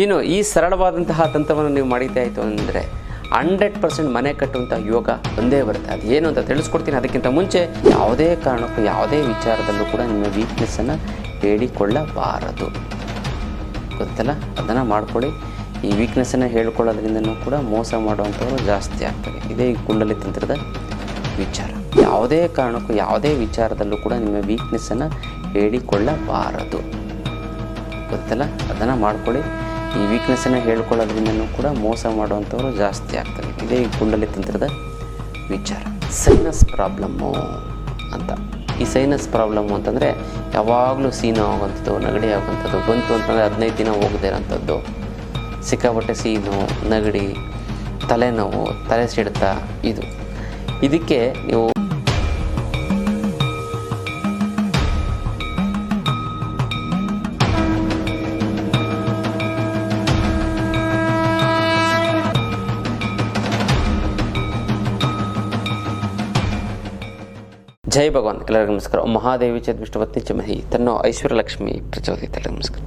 ಇನ್ನು ಈ ಸರಳವಾದಂತಹ ತಂತ್ರವನ್ನು ನೀವು ಮಾಡಿದ್ದೇ ಆಯಿತು ಅಂದರೆ ಹಂಡ್ರೆಡ್ ಪರ್ಸೆಂಟ್ ಮನೆ ಕಟ್ಟುವಂಥ ಯೋಗ ಒಂದೇ ಬರುತ್ತೆ. ಅದು ಏನು ಅಂತ ತಿಳಿಸ್ಕೊಡ್ತೀನಿ. ಅದಕ್ಕಿಂತ ಮುಂಚೆ ಯಾವುದೇ ಕಾರಣಕ್ಕೂ, ಯಾವುದೇ ವಿಚಾರದಲ್ಲೂ ಕೂಡ ನಿಮ್ಮ ವೀಕ್ನೆಸ್ಸನ್ನು ಹೇಳಿಕೊಳ್ಳಬಾರದು. ಗೊತ್ತಲ್ಲ? ಅದನ್ನು ಮಾಡಿಕೊಳ್ಳಿ. ಈ ವೀಕ್ನೆಸ್ಸನ್ನು ಹೇಳ್ಕೊಳ್ಳೋದ್ರಿಂದನೂ ಕೂಡ ಮೋಸ ಮಾಡುವಂಥವ್ರು ಜಾಸ್ತಿ ಆಗ್ತದೆ ಇದೇ ಈ ಕುಂಡಲಿ ತಂತ್ರದ ವಿಚಾರ. ಯಾವುದೇ ಕಾರಣಕ್ಕೂ, ಯಾವುದೇ ವಿಚಾರದಲ್ಲೂ ಕೂಡ ನಿಮ್ಮ ವೀಕ್ನೆಸ್ಸನ್ನು ಹೇಳಿಕೊಳ್ಳಬಾರದು. ಗೊತ್ತಲ್ಲ? ಅದನ್ನು ಮಾಡ್ಕೊಳ್ಳಿ. ಈ ವೀಕ್ನೆಸ್ಸನ್ನು ಹೇಳ್ಕೊಳ್ಳೋದ್ರಿಂದನೂ ಕೂಡ ಮೋಸ ಮಾಡುವಂಥವ್ರು ಜಾಸ್ತಿ ಆಗ್ತಾರೆ. ಇದೇ ಈ ಕುಂಡಲಿ ತಂತ್ರದ ವಿಚಾರ. ಸೈನಸ್ ಪ್ರಾಬ್ಲಮ್ಮು ಅಂತ. ಈ ಸೈನಸ್ ಪ್ರಾಬ್ಲಮ್ಮು ಅಂತಂದರೆ ಯಾವಾಗಲೂ ಸೀನು ಆಗುವಂಥದ್ದು, ನೆಗಡಿ ಆಗುವಂಥದ್ದು, ಬಂತು ಅಂತಂದರೆ ಹದಿನೈದು ದಿನ ಹೋಗದೇ ಇರೋಂಥದ್ದು. ಸಿಕ್ಕಾಪಟ್ಟೆ ಸೀನು, ನೆಗಡಿ, ತಲೆನೋವು, ತಲೆ ಸಿಡ್ತ ಇದು. ಇದಕ್ಕೆ ನೀವು ಜೈ ಭಗವಾನ್. ಎಲ್ಲರಿಗೂ ನಮಸ್ಕಾರ. ಮಹಾದೇವಿ ಚದ್ ವಿಷ್ಣುಪತ್ನಿ ಚಮಹಿ ತನ್ನ ಐಶ್ವರ್ಯ ಲಕ್ಷ್ಮಿ ಪ್ರಚೋದಿತ ನಮಸ್ಕಾರ.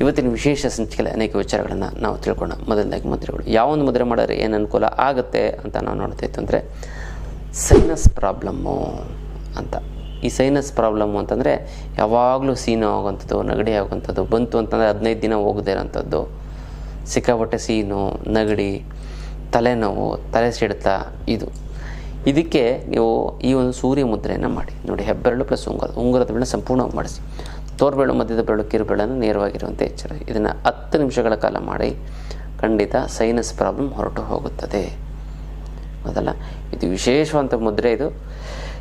ಇವತ್ತಿನ ವಿಶೇಷ ಸಂಚಿಕೆಯಲ್ಲಿ ಅನೇಕ ವಿಚಾರಗಳನ್ನು ನಾವು ತಿಳ್ಕೊಳ್ಳೋಣ. ಮೊದಲನೇದಾಗಿ ಮುದ್ರೆಗಳು. ಯಾವೊಂದು ಮುದ್ರೆ ಮಾಡಿದ್ರೆ ಏನು ಅನುಕೂಲ ಆಗುತ್ತೆ ಅಂತ ನಾವು ನೋಡ್ತಾಯಿತ್ತು ಅಂದರೆ ಸೈನಸ್ ಪ್ರಾಬ್ಲಮ್ಮು ಅಂತ. ಈ ಸೈನಸ್ ಪ್ರಾಬ್ಲಮ್ಮು ಅಂತಂದರೆ, ಯಾವಾಗಲೂ ಸೀನು ಆಗುವಂಥದ್ದು, ನೆಗಡಿ ಆಗುವಂಥದ್ದು, ಬಂತು ಅಂತಂದರೆ ಹದಿನೈದು ದಿನ ಹೋಗದೇ ಇರೋಂಥದ್ದು. ಸಿಕ್ಕಾಪಟ್ಟೆ ಸೀನು, ನೆಗಡಿ, ತಲೆನೋವು, ತಲೆ ಸಿಡ್ತ, ಇದು. ಇದಕ್ಕೆ ನೀವು ಈ ಒಂದು ಸೂರ್ಯ ಮುದ್ರೆಯನ್ನು ಮಾಡಿ. ನೋಡಿ, ಹೆಬ್ಬೆರಳು ಪ್ಲಸ್ ಉಂಗುರ. ಉಂಗುರದ ಬೆಳೆ ಸಂಪೂರ್ಣವಾಗಿ ಮಾಡಿಸಿ. ತೋರ್ಬೆರಳು, ಮಧ್ಯದ ಬೆರಳು, ಕಿರುಬೆರಳನ್ನು ನೇರವಾಗಿರುವಂತೆ ಎಚ್ಚರ. ಇದನ್ನು ಹತ್ತು ನಿಮಿಷಗಳ ಕಾಲ ಮಾಡಿ ಖಂಡಿತ ಸೈನಸ್ ಪ್ರಾಬ್ಲಮ್ ಹೊರಟು ಹೋಗುತ್ತದೆ. ಅದಲ್ಲ ಇದು ವಿಶೇಷವಂತ ಮುದ್ರೆ ಇದು.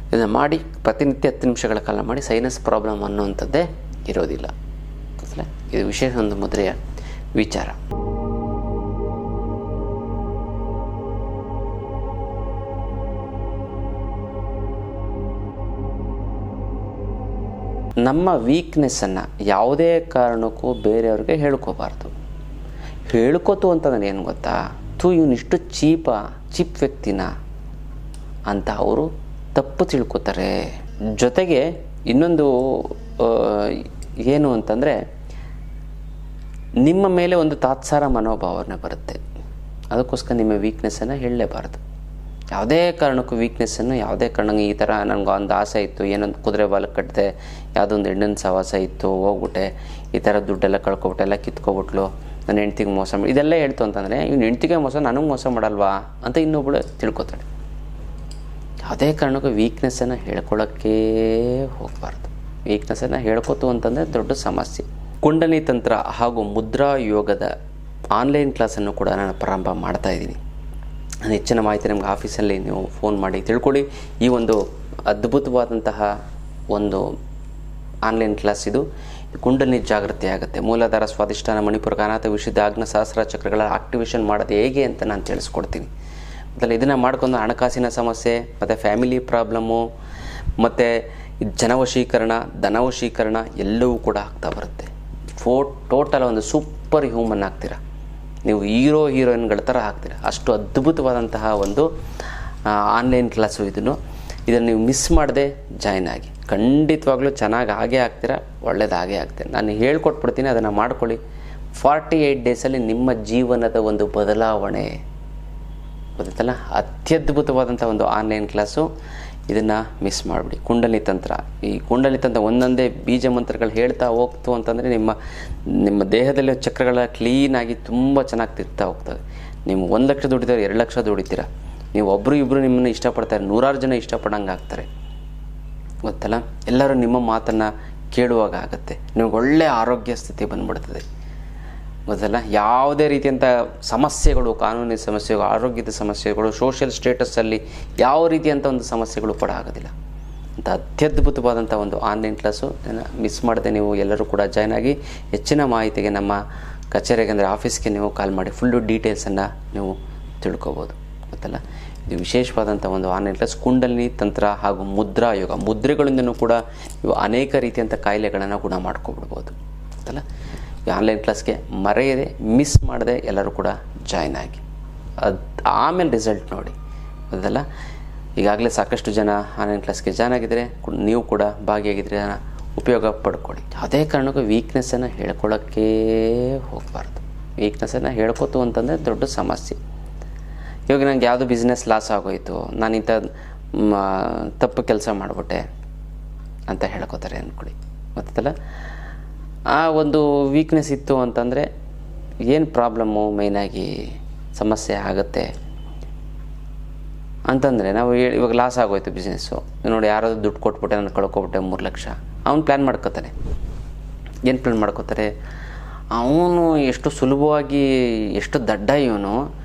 ಇದನ್ನು ಮಾಡಿ ಪ್ರತಿನಿತ್ಯ ಹತ್ತು ನಿಮಿಷಗಳ ಕಾಲ ಮಾಡಿ ಸೈನಸ್ ಪ್ರಾಬ್ಲಮ್ ಅನ್ನುವಂಥದ್ದೇ ಇರೋದಿಲ್ಲ. ಇದು ವಿಶೇಷ ಒಂದು ಮುದ್ರೆಯ ವಿಚಾರ. ನಮ್ಮ ವೀಕ್ನೆಸ್ಸನ್ನು ಯಾವುದೇ ಕಾರಣಕ್ಕೂ ಬೇರೆಯವ್ರಿಗೆ ಹೇಳ್ಕೋಬಾರ್ದು. ಹೇಳ್ಕೊತು ಅಂತಂದ್ರೆ ಏನು ಗೊತ್ತಾ? ಥೂ ಇವನಿಷ್ಟು ಚೀಪ, ಚೀಪ್ ವ್ಯಕ್ತಿನ ಅಂತ ಅವರು ತಪ್ಪು ತಿಳ್ಕೊತಾರೆ. ಜೊತೆಗೆ ಇನ್ನೊಂದು ಏನು ಅಂತಂದರೆ ನಿಮ್ಮ ಮೇಲೆ ಒಂದು ತಾತ್ಸಾರ ಮನೋಭಾವನೆ ಬರುತ್ತೆ. ಅದಕ್ಕೋಸ್ಕರ ನಿಮ್ಮ ವೀಕ್ನೆಸ್ಸನ್ನು ಹೇಳಲೇಬಾರ್ದು. ಯಾವುದೇ ಕಾರಣಕ್ಕೂ ವೀಕ್ನೆಸ್ಸನ್ನು ಯಾವುದೇ ಕಾರಣಕ್ಕೆ ಈ ಥರ ನನಗೆ ಒಂದು ಆಸೆ ಇತ್ತು, ಏನೊಂದು ಕುದುರೆ ಬಾಲಕ್ಕೆ ಕಟ್ಟಿದೆ ಯಾವುದೊಂದು ಹೆಣ್ಣಿನ ಸವಾಸ ಇತ್ತು, ಹೋಗ್ಬಿಟ್ಟೆ, ಈ ಥರ ದುಡ್ಡೆಲ್ಲ ಕಳ್ಕೊಬಿಟ್ಟೆ, ಎಲ್ಲ ಕಿತ್ಕೊಬಿಟ್ಲು, ನನ್ನ ಹೆಂಡ್ತಿಗೆ ಮೋಸ ಮಾಡಿ, ಇದೆಲ್ಲ ಹೇಳ್ತು ಅಂತಂದರೆ, ಇವ್ನು ಹೆಂಡ್ತಿಗೆ ಮೋಸ, ನನಗೆ ಮೋಸ ಮಾಡಲ್ವಾ ಅಂತ ಇನ್ನೊಬ್ಬಳು ತಿಳ್ಕೊತಾಳೆ. ಯಾವುದೇ ಕಾರಣಕ್ಕೂ ವೀಕ್ನೆಸ್ಸನ್ನು ಹೇಳ್ಕೊಳ್ಳೋಕ್ಕೇ ಹೋಗಬಾರ್ದು. ವೀಕ್ನೆಸ್ಸನ್ನು ಹೇಳ್ಕೊತು ಅಂತಂದರೆ ದೊಡ್ಡ ಸಮಸ್ಯೆ. ಕುಂಡಲಿ ತಂತ್ರ ಹಾಗೂ ಮುದ್ರಾ ಯೋಗದ ಆನ್ಲೈನ್ ಕ್ಲಾಸನ್ನು ಕೂಡ ನಾನು ಪ್ರಾರಂಭ ಮಾಡ್ತಾ ಇದ್ದೀನಿ. ಹೆಚ್ಚಿನ ಮಾಹಿತಿ ನಿಮ್ಗೆ ಆಫೀಸಲ್ಲಿ ನೀವು ಫೋನ್ ಮಾಡಿ ತಿಳ್ಕೊಳ್ಳಿ. ಈ ಒಂದು ಅದ್ಭುತವಾದಂತಹ ಒಂದು ಆನ್ಲೈನ್ ಕ್ಲಾಸ್ ಇದು. ಕುಂಡಲಿ ಜಾಗೃತಿ ಆಗುತ್ತೆ. ಮೂಲಾಧಾರ ಸ್ವಾದಿಷ್ಠಾನ ಮಣಿಪುರ ಅನಾಥ ವಿಶುದ್ಧ ಆಗ್ನ ಸಹಸ್ರ ಚಕ್ರಗಳ ಆಕ್ಟಿವೇಶನ್ ಮಾಡೋದು ಹೇಗೆ ಅಂತ ನಾನು ತಿಳಿಸ್ಕೊಡ್ತೀನಿ. ಮೊದಲು ಇದನ್ನು ಮಾಡ್ಕೊಂಡು ಹಣಕಾಸಿನ ಸಮಸ್ಯೆ, ಮತ್ತು ಫ್ಯಾಮಿಲಿ ಪ್ರಾಬ್ಲಮ್ಮು ಮತ್ತು ಜನವಶೀಕರಣ, ಧನವಶೀಕರಣ ಎಲ್ಲವೂ ಕೂಡ ಆಗ್ತಾ ಬರುತ್ತೆ. ಫೋ ಟೋಟಲ್ ಒಂದು ಸೂಪರ್ ಹ್ಯೂಮನ್ ಆಗ್ತೀರ? ನೀವು ಹೀರೋ, ಹೀರೋಯಿನ್ಗಳ ಥರ ಹಾಕ್ತೀರ ಅಷ್ಟು ಅದ್ಭುತವಾದಂತಹ ಒಂದು ಆನ್ಲೈನ್ ಕ್ಲಾಸು ಇದನ್ನು. ಇದನ್ನು ನೀವು ಮಿಸ್ ಮಾಡದೆ ಜಾಯ್ನ್ ಆಗಿ. ಖಂಡಿತವಾಗ್ಲೂ ಚೆನ್ನಾಗಿ ಆಗೇ ಆಗ್ತೀರ, ಒಳ್ಳೇದು ಹಾಗೆ ಆಗ್ತೀರ. ನಾನು ಹೇಳ್ಕೊಟ್ಬಿಡ್ತೀನಿ, ಅದನ್ನು ಮಾಡ್ಕೊಳ್ಳಿ. ಫಾರ್ಟಿ ಏಯ್ಟ್ ಡೇಸಲ್ಲಿ ನಿಮ್ಮ ಜೀವನದ ಒಂದು ಬದಲಾವಣೆ. ಗೊತ್ತಲ್ಲ ಅತ್ಯದ್ಭುತವಾದಂಥ ಒಂದು ಆನ್ಲೈನ್ ಕ್ಲಾಸು. ಇದನ್ನು ಮಿಸ್ ಮಾಡಿಬಿಡಿ. ಕುಂಡಲಿ ತಂತ್ರ ಈ ಕುಂಡಲಿ ತಂತ್ರ ಒಂದೊಂದೇ ಬೀಜ ಮಂತ್ರಗಳು ಹೇಳ್ತಾ ಹೋಗ್ತು ಅಂತಂದರೆ ನಿಮ್ಮ ನಿಮ್ಮ ದೇಹದಲ್ಲಿ ಚಕ್ರಗಳ ಕ್ಲೀನಾಗಿ ತುಂಬ ಚೆನ್ನಾಗಿ ತಿರ್ತಾ ಹೋಗ್ತದೆ ನೀವು ಒಂದು ಲಕ್ಷ ದುಡಿತೀರ, ಎರಡು ಲಕ್ಷ ದುಡಿತೀರ. ನೀವು ಒಬ್ಬರು ಇಬ್ಬರು ನಿಮ್ಮನ್ನು ಇಷ್ಟಪಡ್ತಾರೆ, ನೂರಾರು ಜನ ಇಷ್ಟಪಡಂಗೆ ಆಗ್ತಾರೆ. ಗೊತ್ತಲ್ಲ? ಎಲ್ಲರೂ ನಿಮ್ಮ ಮಾತನ್ನು ಕೇಳುವಾಗ ಆಗುತ್ತೆ. ನಿಮಗೆ ಒಳ್ಳೆಯ ಆರೋಗ್ಯ ಸ್ಥಿತಿ ಬಂದ್ಬಿಡ್ತದೆ. ಗೊತ್ತಲ್ಲ ಯಾವುದೇ ರೀತಿಯಂಥ ಸಮಸ್ಯೆಗಳು, ಕಾನೂನಿನ ಸಮಸ್ಯೆಗಳು, ಆರೋಗ್ಯದ ಸಮಸ್ಯೆಗಳು ಸೋಷಿಯಲ್ ಸ್ಟೇಟಸ್ಸಲ್ಲಿ ಯಾವ ರೀತಿಯಂಥ ಒಂದು ಸಮಸ್ಯೆಗಳು ಕೂಡ ಆಗೋದಿಲ್ಲ. ಅಂತ ಅತ್ಯದ್ಭುತವಾದಂಥ ಒಂದು ಆನ್ಲೈನ್ ಕ್ಲಾಸು ಮಿಸ್ ಮಾಡದೆ ನೀವು ಎಲ್ಲರೂ ಕೂಡ ಜಾಯ್ನ್ ಆಗಿ ಹೆಚ್ಚಿನ ಮಾಹಿತಿಗೆ ನಮ್ಮ ಕಚೇರಿಗೆ ಅಂದರೆ ಆಫೀಸ್ಗೆ ನೀವು ಕಾಲ್ ಮಾಡಿ ಫುಲ್ಲು ಡೀಟೇಲ್ಸನ್ನು ನೀವು ತಿಳ್ಕೊಬೋದು. ಗೊತ್ತಲ್ಲ? ಇದು ವಿಶೇಷವಾದಂಥ ಒಂದು ಆನ್ಲೈನ್ ಕ್ಲಾಸ್ ಕುಂಡಲಿನಿ ತಂತ್ರ ಹಾಗೂ ಮುದ್ರಾ ಯೋಗ. ಮುದ್ರೆಗಳಿಂದನೂ ಕೂಡ ಇವು ಅನೇಕ ರೀತಿಯಂಥ ಕಾಯಿಲೆಗಳನ್ನು ಗುಣ ಮಾಡ್ಕೊಬಿಡ್ಬೋದು. ಗೊತ್ತಲ್ಲ? ಈ ಆನ್ಲೈನ್ ಕ್ಲಾಸ್ಗೆ ಮರೆಯದೆ ಮಿಸ್ ಮಾಡದೆ ಎಲ್ಲರೂ ಕೂಡ ಜಾಯ್ನ್ ಆಗಿ. ಅದು ಆಮೇಲೆ ರಿಸಲ್ಟ್ ನೋಡಿ. ಅದಲ್ಲ ಈಗಾಗಲೇ ಸಾಕಷ್ಟು ಜನ ಆನ್ಲೈನ್ ಕ್ಲಾಸ್ಗೆ ಜಾಯ್ನ್ ಆಗಿದ್ದರೆ ನೀವು ಕೂಡ ಭಾಗಿಯಾಗಿದ್ದರೆ ಉಪಯೋಗ ಪಡ್ಕೊಳ್ಳಿ. ಯಾವುದೇ ಕಾರಣಕ್ಕೂ ವೀಕ್ನೆಸ್ಸನ್ನು ಹೇಳ್ಕೊಳ್ಳೋಕ್ಕೇ ಹೋಗಬಾರ್ದು. ವೀಕ್ನೆಸ್ಸನ್ನು ಹೇಳ್ಕೊತು ಅಂತಂದರೆ ದೊಡ್ಡ ಸಮಸ್ಯೆ. ಇವಾಗ ನನಗೆ ಯಾವುದು ಬಿಸ್ನೆಸ್ ಲಾಸ್ ಆಗೋಯಿತು, ನಾನು ಇಂಥ ತಪ್ಪು ಕೆಲಸ ಮಾಡಿಬಿಟ್ಟೆ ಅಂತ ಹೇಳ್ಕೊತಾರೆ ಅಂದ್ಕೊಳ್ಳಿ. ಗೊತ್ತಲ್ಲ ಆ ಒಂದು ವೀಕ್ನೆಸ್ ಇತ್ತು ಅಂತಂದರೆ ಏನು ಪ್ರಾಬ್ಲಮ್ಮು ಮೇಯ್ನಾಗಿ ಸಮಸ್ಯೆ ಆಗುತ್ತೆ? ಅಂತಂದರೆ ನಾವು ಹೇಳಿ, ಇವಾಗ ಲಾಸ್ ಆಗೋಯ್ತು ಬಿಸ್ನೆಸ್ಸು ನೋಡಿ ಯಾರಾದರೂ ದುಡ್ಡು ಕೊಟ್ಬಿಟ್ಟೆ ನಾನು ಕಳ್ಕೊಬಿಟ್ಟೆ ಮೂರು ಲಕ್ಷ. ಅವ್ನು ಪ್ಲ್ಯಾನ್ ಮಾಡ್ಕೋತಾನೆ. ಏನು ಪ್ಲ್ಯಾನ್ ಮಾಡ್ಕೋತಾರೆ? ಅವನು ಎಷ್ಟು ಸುಲಭವಾಗಿ, ಎಷ್ಟು ದಡ್ಡ ಇವನು.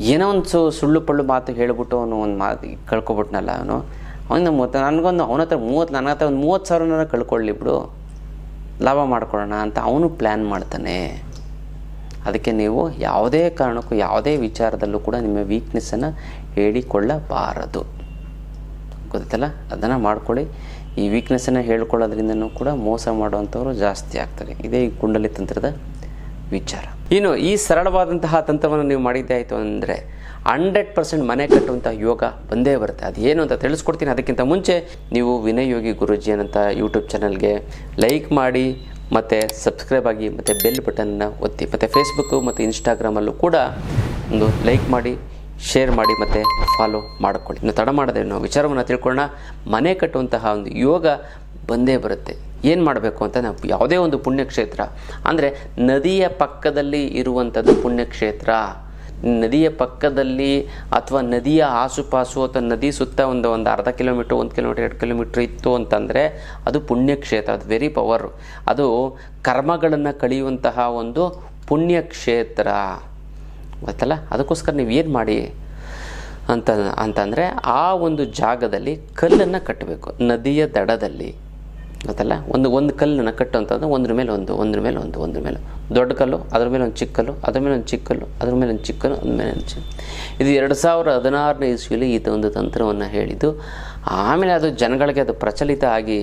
ಏನೋ ಒಂದು ಸು, ಸುಳ್ಳು ಪಳ್ಳು ಮಾತು ಹೇಳ್ಬಿಟ್ಟು ಅವನು ಒಂದು ಮಾತು ಕಳ್ಕೊಬಿಟ್ನಲ್ಲ ಅವನು. ಅವನಿಂದ ಮೂವತ್ತು, ನನಗೊಂದು ಅವನ ಹತ್ರ ಮೂವತ್ತು ನನ್ನ ಹತ್ರ ಒಂದು ಮೂವತ್ತು ಸಾವಿರನ ಕಳ್ಕೊಳ್ಳಿ ಬಿಡು. ಲಾಭ ಮಾಡ್ಕೊಳ್ಳೋಣ ಅಂತ ಅವನು ಪ್ಲ್ಯಾನ್ ಮಾಡ್ತಾನೆ. ಅದಕ್ಕೆ ನೀವು ಯಾವುದೇ ಕಾರಣಕ್ಕೂ, ಯಾವುದೇ ವಿಚಾರದಲ್ಲೂ ಕೂಡ ನಿಮ್ಮ ವೀಕ್ನೆಸ್ಸನ್ನು ಹೇಳಿಕೊಳ್ಳಬಾರದು. ಗೊತ್ತಲ್ಲ ಅದನ್ನು ಮಾಡ್ಕೊಳ್ಳಿ. ಈ ವೀಕ್ನೆಸ್ಸನ್ನು ಹೇಳ್ಕೊಳ್ಳೋದ್ರಿಂದನೂ ಕೂಡ ಮೋಸ ಮಾಡುವಂಥವ್ರು ಜಾಸ್ತಿ ಆಗ್ತಾರೆ. ಇದೇ ಈ ಕುಂಡಲಿ ತಂತ್ರದ ವಿಚಾರ. ಇನ್ನು ಈ ಸರಳವಾದಂತಹ ತಂತ್ರವನ್ನು ನೀವು ಮಾಡಿದ್ದೇ ಆಯಿತು ಅಂದರೆ ಹಂಡ್ರೆಡ್ ಪರ್ಸೆಂಟ್ ಮನೆ ಕಟ್ಟುವಂಥ ಯೋಗ ಬಂದೇ ಬರುತ್ತೆ. ಅದು ಏನು ಅಂತ ತಿಳಿಸ್ಕೊಡ್ತೀನಿ. ಅದಕ್ಕಿಂತ ಮುಂಚೆ ನೀವು ವಿನಯ್ ಯೋಗಿ ಗುರುಜಿ ಅನ್ನಂಥ ಯೂಟ್ಯೂಬ್ ಚಾನಲ್ಗೆ ಲೈಕ್ ಮಾಡಿ, ಮತ್ತು ಸಬ್ಸ್ಕ್ರೈಬ್ ಆಗಿ, ಮತ್ತು ಬೆಲ್ ಬಟನ್ನ ಒತ್ತಿ, ಮತ್ತು ಫೇಸ್ಬುಕ್ಕು ಮತ್ತು ಇನ್ಸ್ಟಾಗ್ರಾಮಲ್ಲೂ ಕೂಡ ಒಂದು ಲೈಕ್ ಮಾಡಿ ಶೇರ್ ಮಾಡಿ, ಮತ್ತು ಫಾಲೋ ಮಾಡಿಕೊಳ್ಳಿ. ಇನ್ನು ತಡ ಮಾಡದೆ ನಾವು ವಿಚಾರವನ್ನು ತಿಳ್ಕೊಳ್ಳೋಣ. ಮನೆ ಕಟ್ಟುವಂತಹ ಒಂದು ಯೋಗ ಬಂದೇ ಬರುತ್ತೆ. ಏನು ಮಾಡಬೇಕು ಅಂತ ನಾವು ಯಾವುದೇ ಒಂದು ಪುಣ್ಯಕ್ಷೇತ್ರ. ಅಂದರೆ ನದಿಯ ಪಕ್ಕದಲ್ಲಿ ಇರುವಂಥದ್ದು ಪುಣ್ಯಕ್ಷೇತ್ರ. ನದಿಯ ಪಕ್ಕದಲ್ಲಿ ಅಥವಾ ನದಿಯ ಆಸುಪಾಸು ಅಥವಾ ನದಿ ಸುತ್ತ ಒಂದು ಒಂದು ಅರ್ಧ ಕಿಲೋಮೀಟ್ರ್, ಒಂದು ಕಿಲೋಮೀಟ್ರ್, ಎರಡು ಕಿಲೋಮೀಟ್ರ್ ಇತ್ತು ಅಂತಂದರೆ ಅದು ಪುಣ್ಯಕ್ಷೇತ್ರ, ಅದು ವೆರಿ ಪವರ್ ಅದು ಕರ್ಮಗಳನ್ನು ಕಳೆಯುವಂತಹ ಒಂದು ಪುಣ್ಯಕ್ಷೇತ್ರ. ಗೊತ್ತಲ್ಲ? ಅದಕ್ಕೋಸ್ಕರ ನೀವು ಏನು ಮಾಡಿ ಅಂತ, ಅಂತಂದರೆ ಆ ಒಂದು ಜಾಗದಲ್ಲಿ ಕಲ್ಲನ್ನು ಕಟ್ಟಬೇಕು ನದಿಯ ದಡದಲ್ಲಿ. ಗೊತ್ತಲ್ಲ ಒಂದು ಒಂದು ಕಲ್ಲನ್ನು ಕಟ್ಟುವಂಥದ್ದು ಒಂದ್ರ ಮೇಲೆ ಒಂದು, ಒಂದ್ರ ಮೇಲೆ ಒಂದು, ಒಂದ್ರ ಮೇಲೆ. ದೊಡ್ಡ ಕಲ್ಲು, ಅದ್ರ ಮೇಲೆ ಒಂದು ಚಿಕ್ಕಲ್ಲು ಅದ್ರ ಮೇಲೆ ಒಂದು ಚಿಕ್ಕಲ್ಲು ಅದ್ರ ಮೇಲೆ ಒಂದು ಚಿಕ್ಕಲ್ಲು ಅದ್ರ ಮೇಲೆ ಒಂದು ಚಿಕ್ಕ ಇದು ಎರಡು ಸಾವಿರ ಹದಿನಾರನೇ ಇಸ್ವಿಲಿ ಒಂದು ತಂತ್ರವನ್ನು ಹೇಳಿದ್ದು. ಆಮೇಲೆ ಅದು ಜನಗಳಿಗೆ ಅದು ಪ್ರಚಲಿತ ಆಗಿ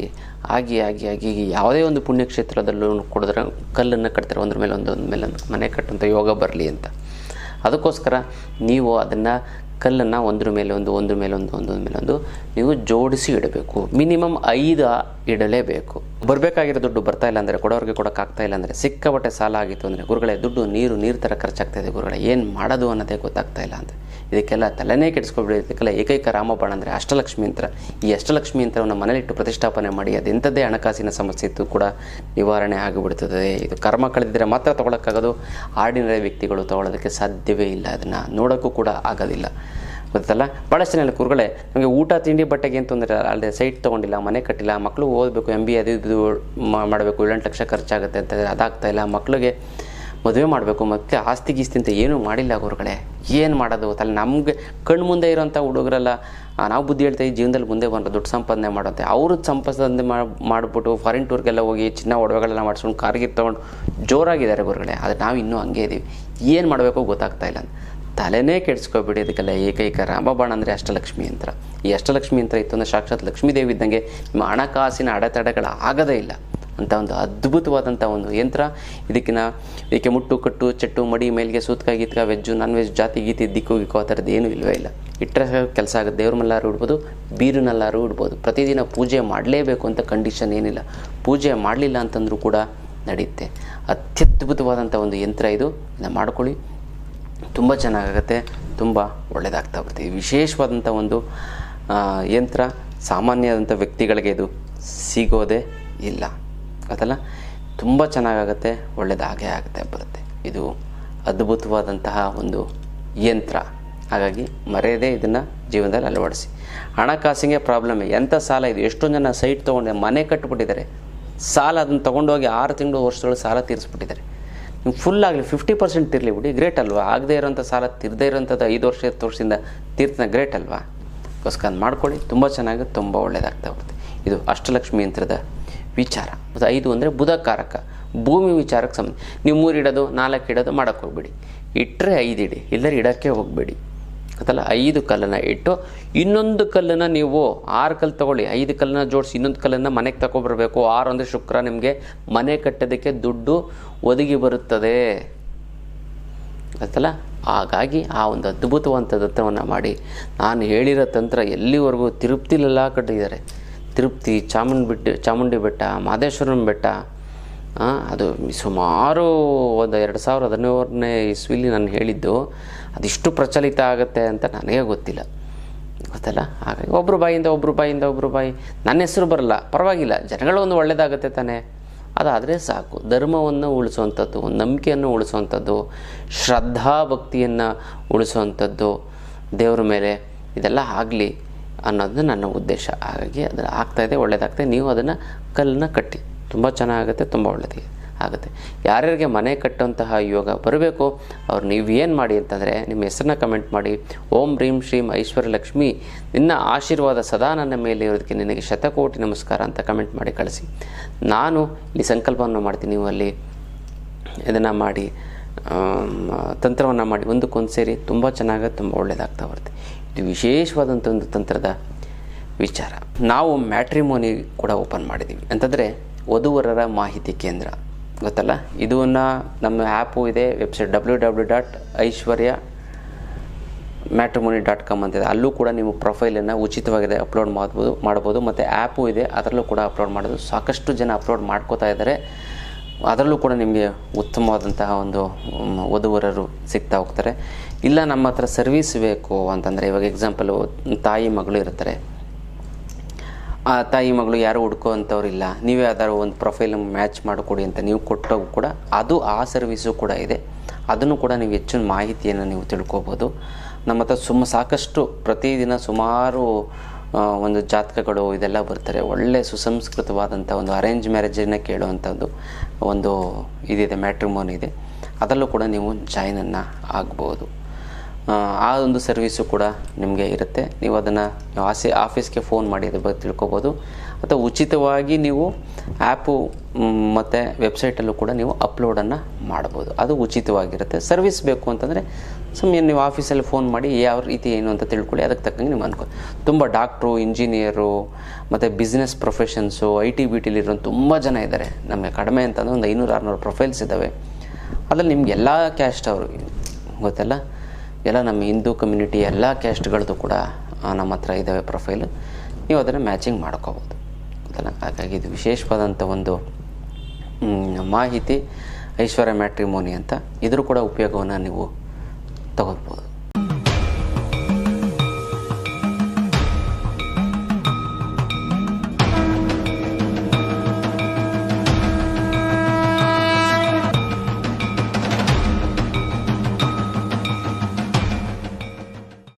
ಆಗಿ ಆಗಿ ಆಗಿ ಯಾವುದೇ ಒಂದು ಪುಣ್ಯಕ್ಷೇತ್ರದಲ್ಲೂ ಕೊಡಿದ್ರೆ ಕಲ್ಲನ್ನು ಕಟ್ತಾರೆ, ಒಂದ್ರ ಮೇಲೆ ಒಂದು, ಒಂದ್ರ ಮೇಲೆ ಒಂದು ಮನೆ ಕಟ್ಟುವಂಥ ಯೋಗ ಬರಲಿ ಅಂತ. ಅದಕ್ಕೋಸ್ಕರ ನೀವು ಅದನ್ನು ಕಲ್ಲನ್ನು ಒಂದ್ರ ಮೇಲೆ ಒಂದು, ಒಂದ್ರ ಮೇಲೆ ಒಂದು, ಒಂದ್ರ ಮೇಲೆ ಒಂದು ನೀವು ಜೋಡಿಸಿ ಇಡಬೇಕು. ಮಿನಿಮಮ್ ಐದು ಇಡಲೇಬೇಕು. ಬರಬೇಕಾಗಿರೋ ದುಡ್ಡು ಬರ್ತಾ ಇಲ್ಲ ಅಂದರೆ, ಕೊಡೋರಿಗೆ ಕೊಡೋಕ್ಕಾಗ್ತಾ ಇಲ್ಲ ಅಂದರೆ ಸಿಕ್ಕಾಪಟ್ಟೆ ಸಾಲ ಆಗಿತ್ತು ಅಂದರೆ, ಗುರುಗಳೇ, ದುಡ್ಡು ನೀರು ನೀರು ಥರ ಖರ್ಚಾಗ್ತಾಯಿದೆ ಗುರುಗಳೇ, ಏನು ಮಾಡೋದು ಅನ್ನೋದೇ ಗೊತ್ತಾಗ್ತಾ ಇಲ್ಲ ಅಂತ ಇದಕ್ಕೆಲ್ಲ ತಲೆನೇ ಕೆಡಿಸ್ಕೊಬಿಡಿ. ಇದಕ್ಕೆಲ್ಲ ಏಕೈಕ ರಾಮಬಾಣ ಅಂದರೆ ಅಷ್ಟಲಕ್ಷ್ಮಿ ಯಂತ್ರ ಈ ಅಷ್ಟಲಕ್ಷ್ಮಿ ಯಂತ್ರವನ್ನು ಮನೇಲಿಟ್ಟು ಪ್ರತಿಷ್ಠಾಪನೆ ಮಾಡಿ, ಅದು ಎಂಥದ್ದೇ ಹಣಕಾಸಿನ ಸಮಸ್ಯೆ ಇತ್ತು ಕೂಡ ನಿವಾರಣೆ ಆಗಿಬಿಡ್ತದೆ. ಇದು ಕರ್ಮ ಕಳೆದಿದ್ದರೆ ಮಾತ್ರ ತೊಗೊಳಕ್ಕಾಗೋದು. ಆರ್ಡಿನರಿ ವ್ಯಕ್ತಿಗಳು ತೊಗೊಳೋದಕ್ಕೆ ಸಾಧ್ಯವೇ ಇಲ್ಲ. ಅದನ್ನು ನೋಡೋಕ್ಕೂ ಕೂಡ ಆಗೋದಿಲ್ಲ. ಗೊತ್ತಲ್ಲ? ಭಾಳಷ್ಟು ಜನ ಕುರುಗಳೇ, ನಮಗೆ ಊಟ, ತಿಂಡಿ, ಬಟ್ಟೆಗೆ ಏನು ತೊಂದರೆ ಅಲ್ಲದೆ ಸೈಟ್ ತೊಗೊಂಡಿಲ್ಲ, ಮನೆ ಕಟ್ಟಿಲ್ಲ ಮಕ್ಕಳು ಓದಬೇಕು ಎಂ ಬಿ ಅದು ಇದು ಮಾಡಬೇಕು, ಏಳೆಂಟು ಲಕ್ಷ ಖರ್ಚಾಗುತ್ತೆ ಅಂತ ಅದಾಗ್ತಾ ಇಲ್ಲ. ಮಕ್ಕಳಿಗೆ ಮದುವೆ ಮಾಡಬೇಕು ಮತ್ತು ಆಸ್ತಿ ಗೀಸ್ತಿ ಅಂತ ಏನೂ ಮಾಡಿಲ್ಲ ಗುರುಗಳೇ ಏನು ಮಾಡೋದು ಗೊತ್ತಲ್ಲ? ನಮಗೆ ಕಣ್ಣು ಮುಂದೆ ಇರೋಂಥ ಹುಡುಗರೆಲ್ಲ ನಾವು ಬುದ್ಧಿ ಹೇಳ್ತಾ ಈ ಜೀವನದಲ್ಲಿ ಮುಂದೆ ಬಂದು ದುಡ್ಡು ಸಂಪಾದನೆ ಮಾಡುತ್ತೆ ಅವರು ಸಂಪಾದನೆ ಮಾಡಿಬಿಟ್ಟು ಫಾರಿನ್ ಟೂರ್ಗೆಲ್ಲ ಹೋಗಿ ಚಿನ್ನ ಒಡವೆಗಳೆಲ್ಲ ಮಾಡಿಸ್ಕೊಂಡು ಕಾರ್ಗಿರ್ ತೊಗೊಂಡು ಜೋರಾಗಿದ್ದಾರೆ ಗುರುಗಳೇ ಆದರೆ ನಾವು ಇನ್ನೂ ಹಂಗೆ ಇದ್ದೀವಿ ಏನು ಮಾಡಬೇಕು ಗೊತ್ತಾಗ್ತಾ ಇಲ್ಲ. ತಲೆನೇ ಕೆಡಿಸ್ಕೊಬಿಡಿ ಅದಕ್ಕೆಲ್ಲ ಏಕೈಕ ರಾಮಬಾಣ ಅಂದರೆ ಅಷ್ಟಲಕ್ಷ್ಮಿ ಯಂತ್ರ ಈ ಅಷ್ಟಲಕ್ಷ್ಮಿ ಯಂತ್ರ ಇತ್ತು ಅಂದರೆ ಸಾಕ್ಷಾತ್ ಲಕ್ಷ್ಮೀ ದೇವಿ ಇದ್ದಂಗೆ ನಿಮ್ಮ ಹಣಕಾಸಿನ ಅಡೆತಡೆಗಳು ಆಗದೇ ಇಲ್ಲ ಅಂತ ಒಂದು ಅದ್ಭುತವಾದಂಥ ಒಂದು ಯಂತ್ರ. ಇದಕ್ಕಿನ ಇದಕ್ಕೆ ಮುಟ್ಟು, ಕಟ್ಟು, ಚೆಟ್ಟು, ಮಡಿ, ಮೇಲ್ಗೆ ಸೂತ್ಕ ಗೀತ್ಕ ವೆಜ್ಜು ನಾನ್ ವೆಜ್ ಜಾತಿ, ಗೀತಿ, ದಿಕ್ಕು, ಗಿಕ್ಕು ಆ ಥರದ್ದು ಏನೂ ಇಲ್ಲವೇ ಇಲ್ಲ. ಇಟ್ಟರೆ ಕೆಲಸ ಆಗುತ್ತೆ. ದೇವ್ರ ಮಲ್ಲಾರು ಇಡ್ಬೋದು ಬೀರುನಲ್ಲಾರು ಇಡ್ಬೋದು ಪ್ರತಿದಿನ ಪೂಜೆ ಮಾಡಲೇಬೇಕು ಅಂತ ಕಂಡೀಷನ್ ಏನಿಲ್ಲ. ಪೂಜೆ ಮಾಡಲಿಲ್ಲ ಅಂತಂದರೂ ಕೂಡ ನಡೆಯುತ್ತೆ ಅತ್ಯದ್ಭುತವಾದಂಥ ಒಂದು ಯಂತ್ರ ಇದು. ಇದನ್ನು ಮಾಡ್ಕೊಳ್ಳಿ. ತುಂಬ ಚೆನ್ನಾಗಾಗುತ್ತೆ, ತುಂಬ ಒಳ್ಳೆಯದಾಗ್ತಾ ಬರ್ತೀವಿ ವಿಶೇಷವಾದಂಥ ಒಂದು ಯಂತ್ರ ಸಾಮಾನ್ಯವಾದಂಥ ವ್ಯಕ್ತಿಗಳಿಗೆ ಇದು ಸಿಗೋದೇ ಇಲ್ಲ. ಅದಲ್ಲ ತುಂಬ ಚೆನ್ನಾಗಾಗುತ್ತೆ ಒಳ್ಳೆಯದಾಗೇ ಆಗುತ್ತೆ ಬರುತ್ತೆ. ಇದು ಅದ್ಭುತವಾದಂತಹ ಒಂದು ಯಂತ್ರ. ಹಾಗಾಗಿ ಮರೆಯದೇ ಇದನ್ನು ಜೀವನದಲ್ಲಿ ಅಳವಡಿಸಿ. ಹಣಕಾಸಿಗೆ ಪ್ರಾಬ್ಲಮ್ ಎಂಥ ಸಾಲ ಇದೆ? ಎಷ್ಟೊಂದು ಜನ ಸೈಟ್ ತೊಗೊಂಡೆ ಮನೆ ಕಟ್ಟಿಬಿಟ್ಟಿದ್ದಾರೆ ಸಾಲ ಅದನ್ನು ತೊಗೊಂಡೋಗಿ ಆರು ತಿಂಗಳು ವರ್ಷದೊಳಗೆ ಸಾಲ ತೀರಿಸ್ಬಿಟ್ಟಿದ್ದಾರೆ. ನೀವು ಫುಲ್ ಆಗಲಿ ಫಿಫ್ಟಿ ಪರ್ಸೆಂಟ್ ತಿರ್ಲಿ ಬಿಡಿ ಗ್ರೇಟ್ ಅಲ್ವಾ? ಆಗದೇ ಇರೋಂಥ ಸಾಲ ತಿರ್ದೇ ಇರೋಂಥದ್ದು ಐದು ವರ್ಷ, ಹತ್ತು ವರ್ಷದಿಂದ ತೀರ್ತಾನೆ ಗ್ರೇಟ್ ಅಲ್ವಾ? ಅದಕ್ಕೋಸ್ಕರ ಮಾಡ್ಕೊಳ್ಳಿ, ತುಂಬ ಚೆನ್ನಾಗಿ, ತುಂಬ ಒಳ್ಳೆಯದಾಗ್ತಾ ಬರುತ್ತೆ ಇದು ಅಷ್ಟಲಕ್ಷ್ಮಿ ಯಂತ್ರದ ವಿಚಾರ. ಮತ್ತು ಐದು ಅಂದರೆ ಬುಧಕಾರಕ. ಭೂಮಿ ವಿಚಾರಕ್ಕೆ ಸಂಬಂಧ ನೀವು ಮೂರು ಇಡೋದು, ನಾಲ್ಕು ಇಡೋದು ಮಾಡೋಕ್ಕೆ ಹೋಗ್ಬೇಡಿ. ಇಟ್ಟರೆ ಐದು ಇಡಿ ಇಲ್ಲರೆ ಇಡೋಕ್ಕೆ ಹೋಗಬೇಡಿ. ಗೊತ್ತಲ್ಲ ಐದು ಕಲ್ಲನ್ನು ಇಟ್ಟು ಇನ್ನೊಂದು ಕಲ್ಲನ್ನು ನೀವು ಆರು ಕಲ್ಲು ತಗೊಳ್ಳಿ. ಐದು ಕಲ್ಲನ್ನು ಜೋಡಿಸಿ, ಇನ್ನೊಂದು ಕಲ್ಲನ್ನು ಮನೆಗೆ ತಗೊಬರಬೇಕು ಆರು ಅಂದರೆ ಶುಕ್ರ, ನಿಮಗೆ ಮನೆ ಕಟ್ಟೋದಕ್ಕೆ ದುಡ್ಡು ಒದಗಿ ಬರುತ್ತದೆ. ಗೊತ್ತಲ್ಲ ಹಾಗಾಗಿ ಆ ಒಂದು ಅದ್ಭುತವಂತ ದತ್ತವನ್ನು ಮಾಡಿ. ನಾನು ಹೇಳಿರೋ ತಂತ್ರ ಎಲ್ಲಿವರೆಗೂ ತಿರುಪ್ತಿಲೆಲ್ಲ ಕಟ್ಟಿದ್ದಾರೆ ತಿರುಪ್ತಿ, ಚಾಮುಂಡಿ ಬೆಟ್ಟ ಚಾಮುಂಡಿ ಬೆಟ್ಟ ಮಾದೇಶ್ವರನ ಬೆಟ್ಟ ಅದು ಸುಮಾರು ಒಂದು ಎರಡು ಸಾವಿರದ ಹದಿನೇಳನೇ ಇಸ್ವಿಲಿ ನಾನು ಹೇಳಿದ್ದು, ಅದಿಷ್ಟು ಪ್ರಚಲಿತ ಆಗುತ್ತೆ ಅಂತ ನನಗೆ ಗೊತ್ತಿಲ್ಲ. ಗೊತ್ತಲ್ಲ? ಹಾಗಾಗಿ ಒಬ್ಬರು ಬಾಯಿಂದ ಒಬ್ಬರು ಬಾಯಿಂದ ಒಬ್ಬರು ಬಾಯಿ. ನನ್ನ ಹೆಸರು ಬರಲ್ಲ. ಪರವಾಗಿಲ್ಲ. ಜನಗಳು ಒಂದು ಒಳ್ಳೆಯದಾಗುತ್ತೆ ತಾನೇ. ಅದಾದರೆ ಸಾಕು. ಧರ್ಮವನ್ನು ಉಳಿಸುವಂಥದ್ದು ಒಂದು ನಂಬಿಕೆಯನ್ನು ಉಳಿಸುವಂಥದ್ದು, ಶ್ರದ್ಧಾ ಭಕ್ತಿಯನ್ನು ಉಳಿಸುವಂಥದ್ದು ದೇವ್ರ ಮೇಲೆ ಇದೆಲ್ಲ ಆಗಲಿ ಅನ್ನೋದು ನನ್ನ ಉದ್ದೇಶ. ಹಾಗಾಗಿ ಅದು ಆಗ್ತಾಯಿದೆ ಒಳ್ಳೆಯದಾಗ್ತದೆ ನೀವು ಅದನ್ನು ಕಲ್ಲನ್ನ ಕಟ್ಟಿ. ತುಂಬ ಚೆನ್ನಾಗುತ್ತೆ, ತುಂಬ ಒಳ್ಳೆಯದಿದೆ ಆಗುತ್ತೆ. ಯಾರ್ಯಾರಿಗೆ ಮನೆ ಕಟ್ಟುವಂತಹ ಯೋಗ ಬರಬೇಕು, ಅವ್ರು ಏನು ಮಾಡಿ ಅಂತಂದರೆ ನಿಮ್ಮ ಹೆಸರನ್ನ ಕಮೆಂಟ್ ಮಾಡಿ, ಓಂ ರೀಂ ಶ್ರೀಂ ಐಶ್ವರ್ಯ ಲಕ್ಷ್ಮಿ, ನಿನ್ನ ಆಶೀರ್ವಾದ ಸದಾ ನನ್ನ ಮೇಲೆ ಇರೋದಕ್ಕೆ ನಿನಗೆ ಶತಕೋಟಿ ನಮಸ್ಕಾರ ಅಂತ ಕಮೆಂಟ್ ಮಾಡಿ ಕಳಿಸಿ. ನಾನು ಇಲ್ಲಿ ಸಂಕಲ್ಪವನ್ನು ಮಾಡ್ತೀನಿ, ನೀವು ಅಲ್ಲಿ ಇದನ್ನು ಮಾಡಿ ತಂತ್ರವನ್ನು ಮಾಡಿ ಒಂದಕ್ಕೊಂದು ಸೇರಿ ತುಂಬ ಚೆನ್ನಾಗಿ, ತುಂಬ ಒಳ್ಳೆಯದಾಗ್ತಾ ಬರುತ್ತೆ. ಇದು ವಿಶೇಷವಾದಂಥ ಒಂದು ತಂತ್ರದ ವಿಚಾರ. ನಾವು ಮ್ಯಾಟ್ರಿಮೋನಿ ಕೂಡ ಓಪನ್ ಮಾಡಿದ್ದೀವಿ ಅಂತಂದರೆ ವಧುವರರ ಮಾಹಿತಿ ಕೇಂದ್ರ. ಗೊತ್ತಲ್ಲ? ಇದನ್ನು ನಮ್ಮ ಆ್ಯಪು ಇದೆ, website W W dot Aishwarya matrimony dot com ಅಂತಿದೆ ಅಲ್ಲೂ ಕೂಡ ನೀವು ಪ್ರೊಫೈಲನ್ನು ಉಚಿತವಾಗಿದೆ ಅಪ್ಲೋಡ್ ಮಾಡ್ಬೋದು ಮಾಡ್ಬೋದು, ಮತ್ತು ಆ್ಯಪು ಇದೆ, ಅದರಲ್ಲೂ ಕೂಡ ಅಪ್ಲೋಡ್ ಮಾಡೋದು. ಸಾಕಷ್ಟು ಜನ ಅಪ್ಲೋಡ್ ಮಾಡ್ಕೋತಾ ಇದ್ದಾರೆ. ಅದರಲ್ಲೂ ಕೂಡ ನಿಮಗೆ ಉತ್ತಮವಾದಂತಹ ಒಂದು ವಧುವರರು ಸಿಗ್ತಾ ಹೋಗ್ತಾರೆ. ಇಲ್ಲ, ನಮ್ಮ ಹತ್ರ ಸರ್ವಿಸ್ ಬೇಕು ಅಂತಂದರೆ, ಇವಾಗ ಎಕ್ಸಾಂಪಲ್ ತಾಯಿ ಮಗಳು ಇರ್ತಾರೆ. ಆ ತಾಯಿ ಮಗಳು ಯಾರು ಹುಡ್ಕೋವಂಥವ್ರಿಲ್ಲ ನೀವೇ ಯಾವ್ದಾದ್ರು ಒಂದು ಪ್ರೊಫೈಲ್ ಮ್ಯಾಚ್ ಮಾಡಿಕೊಡಿ ಅಂತ ನೀವು ಕೊಟ್ಟವು ಕೂಡ ಅದು ಆ ಸರ್ವಿಸು ಕೂಡ ಇದೆ. ಅದನ್ನು ಕೂಡ ನೀವು ಹೆಚ್ಚಿನ ಮಾಹಿತಿಯನ್ನು ನೀವು ತಿಳ್ಕೊಬೋದು. ನಮ್ಮ ಹತ್ರ ಸುಮ್ಮ ಸಾಕಷ್ಟು ಪ್ರತಿದಿನ ಸುಮಾರು ಒಂದು ಜಾತಕಗಳು ಇದೆಲ್ಲ ಬರ್ತಾರೆ. ಒಳ್ಳೆ ಸುಸಂಸ್ಕೃತವಾದಂಥ ಒಂದು ಅರೇಂಜ್ ಮ್ಯಾರೇಜನ್ನು ಕೇಳುವಂಥದ್ದು ಒಂದು ಇದಿದೆ ಮ್ಯಾಟ್ರಿಮೋನ್ ಇದೆ. ಅದರಲ್ಲೂ ಕೂಡ ನೀವು ಜಾಯ್ನನ್ನು ಆಗ್ಬೋದು. ಆ, ಒಂದು ಸರ್ವಿಸು ಕೂಡ ನಿಮಗೆ ಇರುತ್ತೆ. ನೀವು ಅದನ್ನು ಆಸೆ ಆಫೀಸ್ಗೆ ಫೋನ್ ಮಾಡಿ ಅದ್ರ ಬಗ್ಗೆ ತಿಳ್ಕೊಬೋದು. ಅಥವಾ ಉಚಿತವಾಗಿ ನೀವು ಆ್ಯಪು ಮತ್ತು ವೆಬ್ಸೈಟಲ್ಲೂ ಕೂಡ ನೀವು ಅಪ್ಲೋಡನ್ನು ಮಾಡ್ಬೋದು. ಅದು ಉಚಿತವಾಗಿರುತ್ತೆ. ಸರ್ವಿಸ್ ಬೇಕು ಅಂತಂದರೆ ಸುಮ್ಮನೆ ನೀವು ಆಫೀಸಲ್ಲಿ ಫೋನ್ ಮಾಡಿ ಯಾವ ರೀತಿ ಏನು ಅಂತ ತಿಳ್ಕೊಳ್ಳಿ. ಅದಕ್ಕೆ ತಕ್ಕಂಗೆ ನೀವು ಅನ್ಕೋ ತುಂಬ ಡಾಕ್ಟ್ರು ಇಂಜಿನಿಯರು ಮತ್ತು business professions I T B T ತುಂಬ ಜನ ಇದ್ದಾರೆ. ನಮಗೆ ಕಡಿಮೆ ಅಂತಂದರೆ ಒಂದು ಐನೂರು ಆರುನೂರು ಪ್ರೊಫೈಲ್ಸ್ ಇದ್ದಾವೆ. ಅದರಲ್ಲಿ ನಿಮ್ಗೆ ಎಲ್ಲ ಕ್ಯಾಸ್ಟ್ ಅವರು ಗೊತ್ತಲ್ಲ? ಎಲ್ಲ ನಮ್ಮ ಹಿಂದೂ ಕಮ್ಯುನಿಟಿ ಎಲ್ಲ ಕ್ಯಾಸ್ಟ್ಗಳದ್ದು ಕೂಡ ನಮ್ಮ ಹತ್ರ ಇದ್ದಾವೆ ಪ್ರೊಫೈಲು ನೀವು ಅದನ್ನು ಮ್ಯಾಚಿಂಗ್ ಮಾಡ್ಕೋಬೋದು. ಗೊತ್ತಲ್ಲ ಹಾಗಾಗಿ ಇದು ವಿಶೇಷವಾದಂಥ ಒಂದು ಮಾಹಿತಿ ಐಶ್ವರ್ಯ ಮ್ಯಾಟ್ರಿಮೋನಿ ಅಂತ ಇದ್ರೂ ಕೂಡ ಉಪಯೋಗವನ್ನು ನೀವು ತಗೋಬೋದು